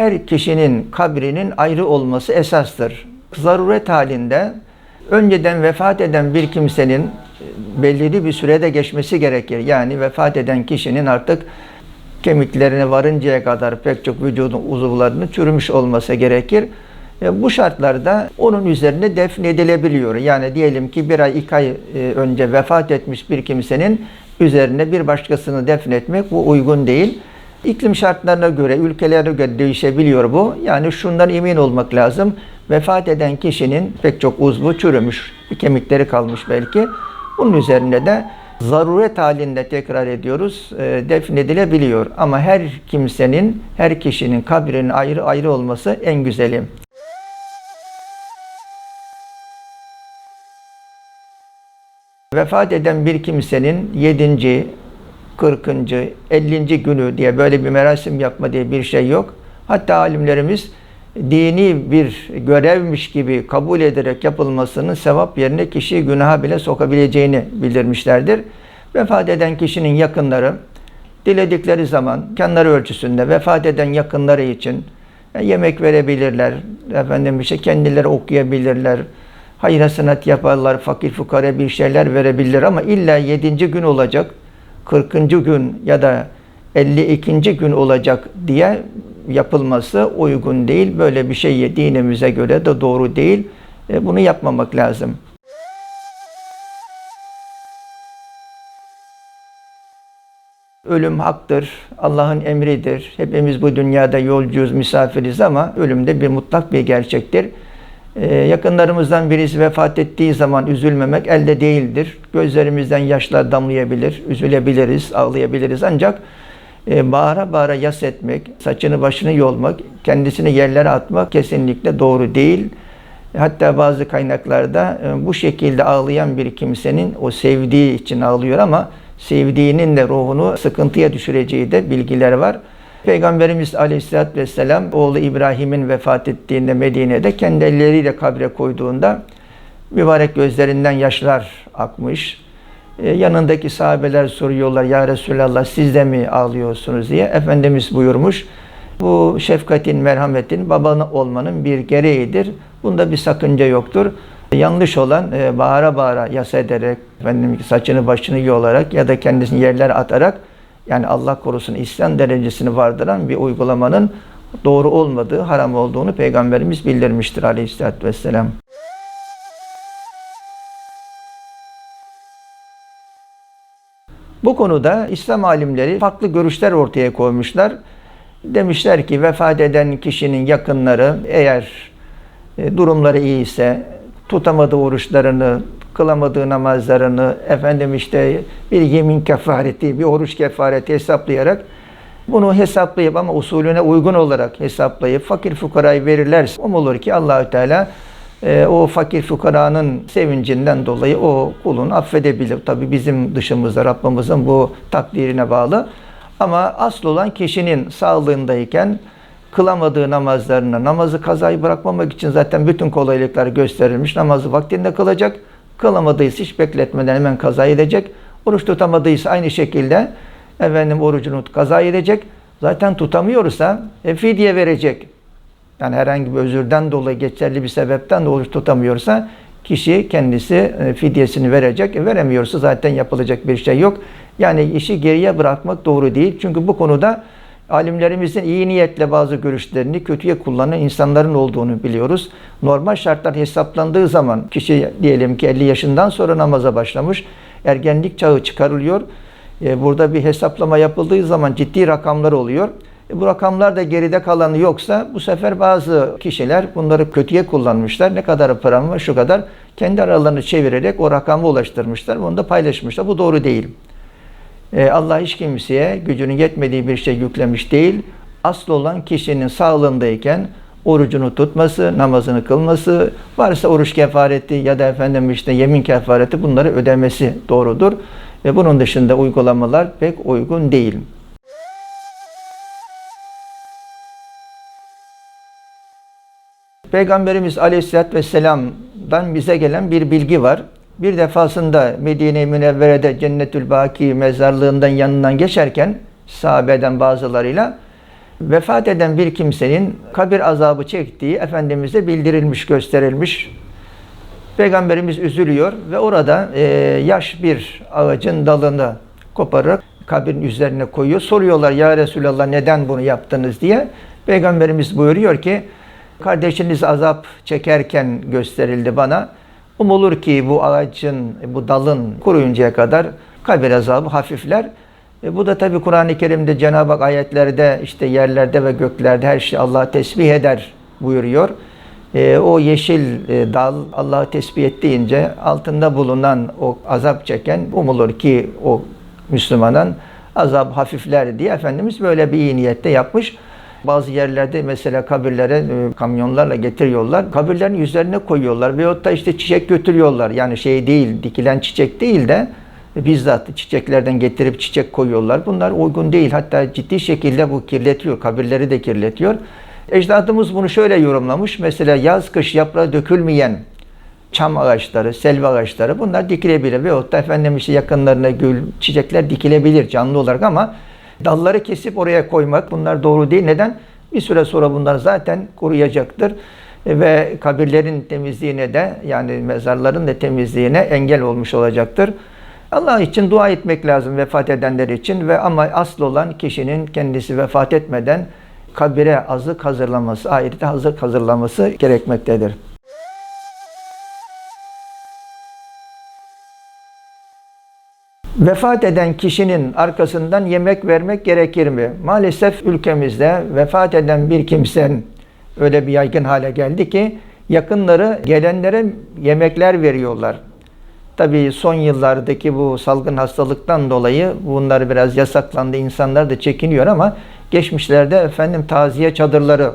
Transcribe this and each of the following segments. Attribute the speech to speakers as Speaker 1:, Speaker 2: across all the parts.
Speaker 1: her kişinin kabrinin ayrı olması esastır. Zaruret halinde önceden vefat eden bir kimsenin e, belirli bir sürede geçmesi gerekir. Yani vefat eden kişinin artık kemiklerine varıncaya kadar pek çok vücudun uzuvlarının çürümüş olması gerekir. E, bu şartlarda onun üzerine defnedilebiliyor. Yani diyelim ki bir ay, iki ay e, önce vefat etmiş bir kimsenin üzerine bir başkasını defnetmek bu uygun değil. İklim şartlarına göre, ülkelere göre değişebiliyor bu. Yani şundan emin olmak lazım. Vefat eden kişinin pek çok uzvu çürümüş, kemikleri kalmış belki. Bunun üzerine de zaruret halinde tekrar ediyoruz, e, defnedilebiliyor. Ama her kimsenin, her kişinin kabrinin ayrı ayrı olması en güzeli. Vefat eden bir kimsenin 7. 40. 50. günü diye böyle bir merasim yapma diye bir şey yok. Hatta alimlerimiz dini bir görevmiş gibi kabul ederek yapılmasının sevap yerine kişiyi günaha bile sokabileceğini bildirmişlerdir. Vefat eden kişinin yakınları diledikleri zaman kendileri ölçüsünde vefat eden yakınları için e, yemek verebilirler. Efendim şey kendileri okuyabilirler. Hayır hasenat yaparlar, fakir fukara bir şeyler verebilirler ama illa 7. gün olacak, 40. gün ya da 52. gün olacak diye yapılması uygun değil. Böyle bir şey dinimize göre de doğru değil. E, Bunu yapmamak lazım. Ölüm haktır, Allah'ın emridir. Hepimiz bu dünyada yolcuyuz, misafiriz ama ölüm de bir mutlak bir gerçektir. Ee, yakınlarımızdan birisi vefat ettiği zaman üzülmemek elde değildir. Gözlerimizden yaşlar damlayabilir, üzülebiliriz, ağlayabiliriz ancak e, bağıra bağıra yas etmek, saçını başını yolmak, kendisini yerlere atmak kesinlikle doğru değil. Hatta bazı kaynaklarda e, bu şekilde ağlayan bir kimsenin o sevdiği için ağlıyor ama sevdiğinin de ruhunu sıkıntıya düşüreceği de bilgileri var. Peygamberimiz Aleyhisselatü Vesselam oğlu İbrahim'in vefat ettiğinde Medine'de kendi elleriyle kabre koyduğunda mübarek gözlerinden yaşlar akmış. Ee, yanındaki sahabeler soruyorlar ya Resulallah siz de mi ağlıyorsunuz diye. Efendimiz buyurmuş bu şefkatin, merhametin babanı olmanın bir gereğidir. Bunda bir sakınca yoktur. Yanlış olan e, bağıra bağıra yas ederek, efendim saçını başını yolarak ya da kendisini yerlere atarak yani Allah korusun İslam derecesini vardıran bir uygulamanın doğru olmadığı, haram olduğunu Peygamberimiz bildirmiştir aleyhissalatü vesselam. Bu konuda İslam alimleri farklı görüşler ortaya koymuşlar. Demişler ki vefat eden kişinin yakınları eğer e, durumları iyi ise tutamadığı oruçlarını, kılamadığı namazlarını, efendim işte bir yemin kefareti, bir oruç kefareti hesaplayarak bunu hesaplayıp ama usulüne uygun olarak hesaplayıp fakir fukarayı verirlerse umulur ki Allahü Teala e, o fakir fukaranın sevincinden dolayı o kulunu affedebilir. Tabi bizim dışımızda Rabbimizin bu takdirine bağlı. Ama asıl olan kişinin sağlığındayken kılamadığı namazlarını, namazı kazayı bırakmamak için zaten bütün kolaylıklar gösterilmiş. Namazı vaktinde kılacak. Kılamadıysa hiç bekletmeden hemen kaza edecek. Oruç tutamadıysa aynı şekilde efendim orucunu kaza edecek. Zaten tutamıyorsa e, fidye verecek. Yani herhangi bir özürden dolayı geçerli bir sebepten de oruç tutamıyorsa kişi kendisi e, fidyesini verecek. E, veremiyorsa zaten yapılacak bir şey yok. Yani işi geriye bırakmak doğru değil. Çünkü bu konuda alimlerimizin iyi niyetle bazı görüşlerini kötüye kullanan insanların olduğunu biliyoruz. Normal şartlar hesaplandığı zaman kişi diyelim ki 50 yaşından sonra namaza başlamış. Ergenlik çağı çıkarılıyor. E, burada bir hesaplama yapıldığı zaman ciddi rakamlar oluyor. E, bu rakamlar da geride kalanı yoksa bu sefer bazı kişiler bunları kötüye kullanmışlar. Ne kadar param var şu kadar kendi aralarını çevirerek o rakamı ulaştırmışlar. Bunu da paylaşmışlar. Bu doğru değil. E, Allah hiç kimseye gücünün yetmediği bir şey yüklemiş değil. Asıl olan kişinin sağlığındayken orucunu tutması, namazını kılması, varsa oruç kefareti ya da efendim işte yemin kefareti bunları ödemesi doğrudur. Ve bunun dışında uygulamalar pek uygun değil. Peygamberimiz Aleyhisselatü Vesselam'dan bize gelen bir bilgi var. Bir defasında Medine-i Münevvere'de Cennetül Baki mezarlığından yanından geçerken sahabeden bazılarıyla vefat eden bir kimsenin kabir azabı çektiği Efendimiz'e bildirilmiş, gösterilmiş. Peygamberimiz üzülüyor ve orada e, yaş bir ağacın dalını kopararak kabrin üzerine koyuyor. Soruyorlar ya Resulallah neden bunu yaptınız diye. Peygamberimiz buyuruyor ki kardeşiniz azap çekerken gösterildi bana. Umulur ki bu ağacın, bu dalın kuruyuncaya kadar kabir azabı hafifler. E, bu da tabi Kur'an-ı Kerim'de Cenab-ı Hak ayetlerde işte yerlerde ve göklerde her şey Allah'ı tesbih eder buyuruyor. E, o yeşil e, dal Allah'ı tesbih ettiğince altında bulunan o azap çeken umulur ki o Müslümanın azap hafifler diye Efendimiz böyle bir iyi niyette yapmış. Bazı yerlerde mesela kabirlere kamyonlarla getiriyorlar. Kabirlerin üzerine koyuyorlar veyahut da işte çiçek götürüyorlar. Yani şey değil, dikilen çiçek değil de bizzat çiçeklerden getirip çiçek koyuyorlar. Bunlar uygun değil. Hatta ciddi şekilde bu kirletiyor. Kabirleri de kirletiyor. Ecdadımız bunu şöyle yorumlamış. Mesela yaz kış yaprağı dökülmeyen çam ağaçları, selvi ağaçları bunlar dikilebilir. Veyahut da efendim işte yakınlarına gül, çiçekler dikilebilir canlı olarak ama dalları kesip oraya koymak bunlar doğru değil. Neden? Bir süre sonra bunlar zaten kuruyacaktır ve kabirlerin temizliğine de yani mezarların da temizliğine engel olmuş olacaktır. Allah için dua etmek lazım vefat edenler için ve ama asıl olan kişinin kendisi vefat etmeden kabire azık hazırlaması, ahirete hazık hazırlaması gerekmektedir. Vefat eden kişinin arkasından yemek vermek gerekir mi? Maalesef ülkemizde vefat eden bir kimsenin öyle bir yaygın hale geldi ki yakınları gelenlere yemekler veriyorlar. Tabii son yıllardaki bu salgın hastalıktan dolayı bunlar biraz yasaklandı. İnsanlar da çekiniyor ama geçmişlerde efendim taziye çadırları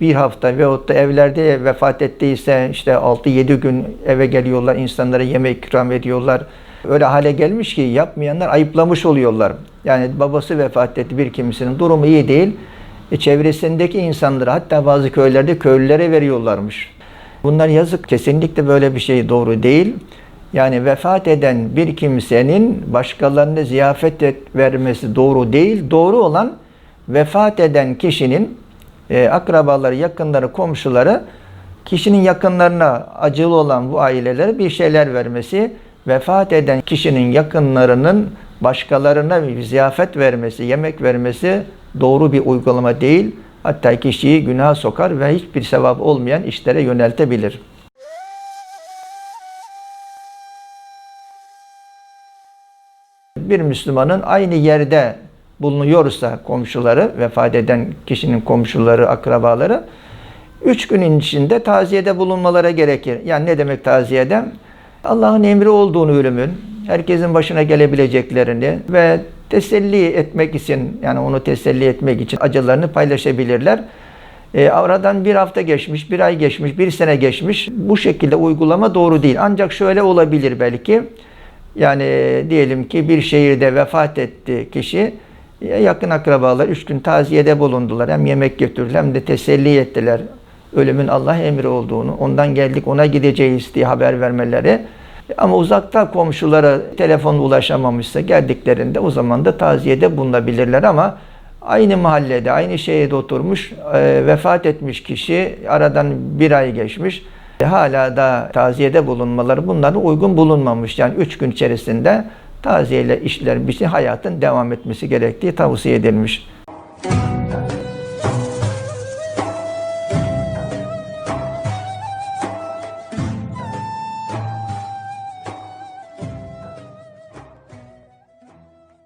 Speaker 1: bir hafta veyahut da evlerde vefat ettiyse işte 6-7 gün eve geliyorlar, insanlara yemek ikram ediyorlar. Öyle hale gelmiş ki yapmayanlar ayıplamış oluyorlar. Yani babası vefat etti bir kimsenin durumu iyi değil. E, çevresindeki insanlara hatta bazı köylerde köylülere veriyorlarmış. Bunlar yazık. Kesinlikle böyle bir şey doğru değil. Yani vefat eden bir kimsenin başkalarına ziyafet et, vermesi doğru değil. Doğru olan vefat eden kişinin e, akrabaları, yakınları, komşuları kişinin yakınlarına acılı olan bu ailelere bir şeyler vermesi, vefat eden kişinin yakınlarının başkalarına ziyafet vermesi, yemek vermesi doğru bir uygulama değil. Hatta kişiyi günah sokar ve hiçbir sevap olmayan işlere yöneltebilir. Bir Müslümanın aynı yerde bulunuyorsa komşuları, vefat eden kişinin komşuları, akrabaları, üç günün içinde taziyede bulunmalara gerekir. Yani ne demek taziyede? Allah'ın emri olduğunu ölümün, herkesin başına gelebileceklerini ve teselli etmek için, yani onu teselli etmek için acılarını paylaşabilirler. E, aradan bir hafta geçmiş, bir ay geçmiş, bir sene geçmiş. Bu şekilde uygulama doğru değil. Ancak şöyle olabilir belki. Yani diyelim ki bir şehirde vefat etti kişi. Yakın akrabalar üç gün taziyede bulundular. Hem yemek götürdüler hem de teselli ettiler. Ölümün Allah emri olduğunu, ondan geldik ona gideceğiz diye haber vermeleri. Ama uzakta komşulara telefon ulaşamamışsa geldiklerinde o zaman da taziyede bulunabilirler ama aynı mahallede, aynı şehirde oturmuş, e, vefat etmiş kişi aradan bir ay geçmiş. E, hala da taziyede bulunmaları bunların uygun bulunmamış. Yani üç gün içerisinde taziyeyle işler bir şey hayatın devam etmesi gerektiği tavsiye edilmiş.